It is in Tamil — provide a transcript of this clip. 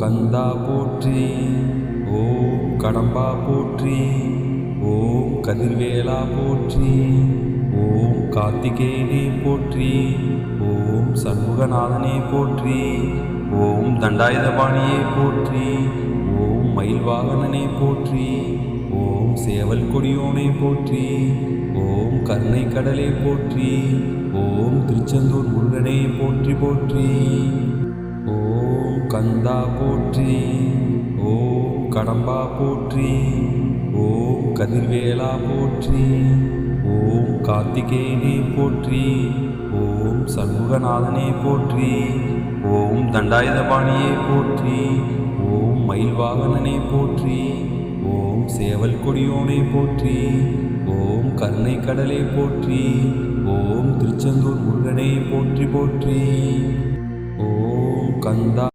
கந்தா போற்றி ஓம் கடம்பா போற்றி ஓம் கதிர்வேலா போற்றி ஓம் கார்த்திகேயனே போற்றி ஓம் சண்முகநாதனே போற்றி ஓம் தண்டாயுதபாணியே போற்றி ஓம் மயில்வாகனனே போற்றி ஓம் சேவல் கொடியோனே போற்றி ஓம் கருணை கடலே போற்றி ஓம் திருச்செந்தூர் முருகனே போற்றி போற்றி. கந்தா போற்றி ஓம் கடம்பா போற்றி ஓம் கதிர்வேலா போற்றி ஓம் கார்த்திகேயனே போற்றி ஓம் சண்முகநாதனே போற்றி ஓம் தண்டாயுதபாணியே போற்றி ஓம் மயில்வாகனனே போற்றி ஓம் சேவல் கொடியோனே போற்றி ஓம் கருணை கடலே போற்றி ஓம் திருச்செந்தூர் முருகனே போற்றி போற்றி ஓம் கந்தா